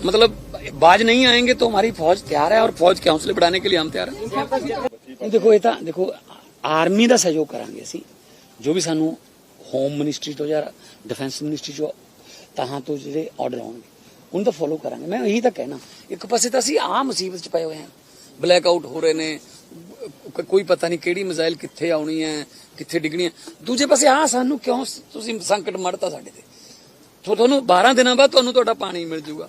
मतलब बाज नहीं आएंगे तो हमारी फौज तैयार है और फौज के हौसले बढ़ाने के लिए हम तैयार हैं ਦੇਖੋ ਇਹ ਤਾਂ ਦੇਖੋ ਆਰਮੀ ਦਾ ਸਹਿਯੋਗ ਕਰਾਂਗੇ ਅਸੀਂ ਜੋ ਵੀ ਸਾਨੂੰ ਹੋਮ ਮਿਨਿਸਟਰੀ ਤੋਂ ਜਾਂ ਡਿਫੈਂਸ ਮਿਨਿਸਟਰੀ ਤੋਂ ਤਹਾਂ ਤੋਂ ਜਿਹੜੇ ਆਰਡਰ ਆਉਣਗੇ ਉਹਨੂੰ ਤਾਂ ਫੋਲੋ ਕਰਾਂਗੇ ਮੈਂ ਇਹੀ ਤਾਂ ਕਹਿਣਾ ਇੱਕ ਪਾਸੇ ਤਾਂ ਅਸੀਂ ਆਹ ਮੁਸੀਬਤ ਚ ਪਏ ਹੋਏ ਹਾਂ ਬਲੈਕ ਆਊਟ ਹੋ ਰਹੇ ਨੇ ਕ- ਕੋਈ ਪਤਾ ਨਹੀਂ ਕਿਹੜੀ ਮਿਜ਼ਾਈਲ ਕਿੱਥੇ ਆਉਣੀ ਹੈ ਕਿੱਥੇ ਡਿੱਗਣੀ ਹੈ ਦੂਜੇ ਪਾਸੇ ਆਹ ਸਾਨੂੰ ਕਿਉਂ ਸ- ਤੁਸੀਂ ਸੰਕਟ ਮੜਤਾ ਸਾਡੇ ਤੇ ਤੋ ਤੁਹਾਨੂੰ 12 ਦਿਨਾਂ ਬਾਅਦ ਤੁਹਾਨੂੰ ਤੁਹਾਡਾ ਪਾਣੀ ਮਿਲ ਜਾਊਗਾ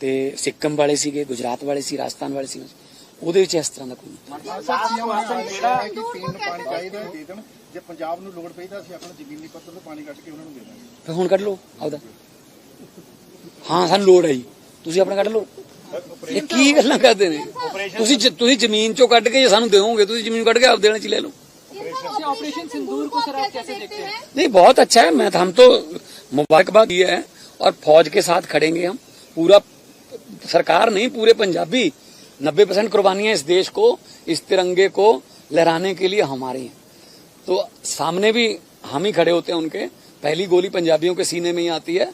ਤੇ ਸਿੱਕਮ ਵਾਲੇ ਸੀਗੇ ਗੁਜਰਾਤ ਵਾਲੇ ਸੀ ਰਾਜਸਥਾਨ ਵਾਲੇ ਸੀ ਉਹਦੇ ਵਿੱਚ ਇਸ ਤਰ੍ਹਾਂ ਦਾ ਕੋਈ ਨਹੀਂ ਸਾਹਿਬ ਸੀਐਮ ਨੇ ਕਿਹਾ ਹੈ ਕਿ ਪੀਣ ਨੂੰ ਪਾਣੀ ਚਾਹੀਦਾ ਹੈ, ਦੇ ਦੇਣ ਜੇ ਪੰਜਾਬ ਨੂੰ ਲੋੜ ਪਈ ਤਾਂ ਅਸੀਂ ਆਪਣਾ ਜ਼ਮੀਨੀ ਪੱਧਰ ਤੋਂ ਪਾਣੀ ਕੱਢ ਕੇ ਉਹਨਾਂ ਨੂੰ ਦੇ ਦਾਂਗੇ ਫਿਰ ਹੁਣ ਕੱਢ ਲਓ ਆਪਦਾ ਹਾਂ ਸਾਨੂੰ ਲੋੜ ਹੈ ਜੀ ਤੁਸੀਂ ਆਪਣਾ ਕੱਢ ਲਓ ਇਹ ਕੀ ਗੱਲਾਂ ਕਰਦੇ ਨੇ ਤੁਸੀਂ ਜ- ਤੁਸੀਂ ਜ਼ਮੀਨ ਚੋਂ ਕੱਢ ਕੇ ਜੇ ਸਾਨੂੰ ਦਿਓਗੇ ਤੁਸੀਂ ਜ਼ਮੀਨ ਕੱਢ ਕੇ ਆਪ ਦੇਣਾ ਚ ਲੈ ਲਓ ऑपरेशन सिंदूर को सर आप कैसे देखते हैं नहीं बहुत अच्छा है मैं हम तो मुबारकबाद दिया है और फौज के साथ खड़ेंगे हम पूरा सरकार नहीं, पूरे पंजाबी नब्बे परसेंट कुर्बानियाँ इस देश को, इस तिरंगे को लहराने के लिए हमारी हैं। तो सामने भी हम ही खड़े होते हैं उनके। पहली गोली पंजाबियों के सीने में ही आती है।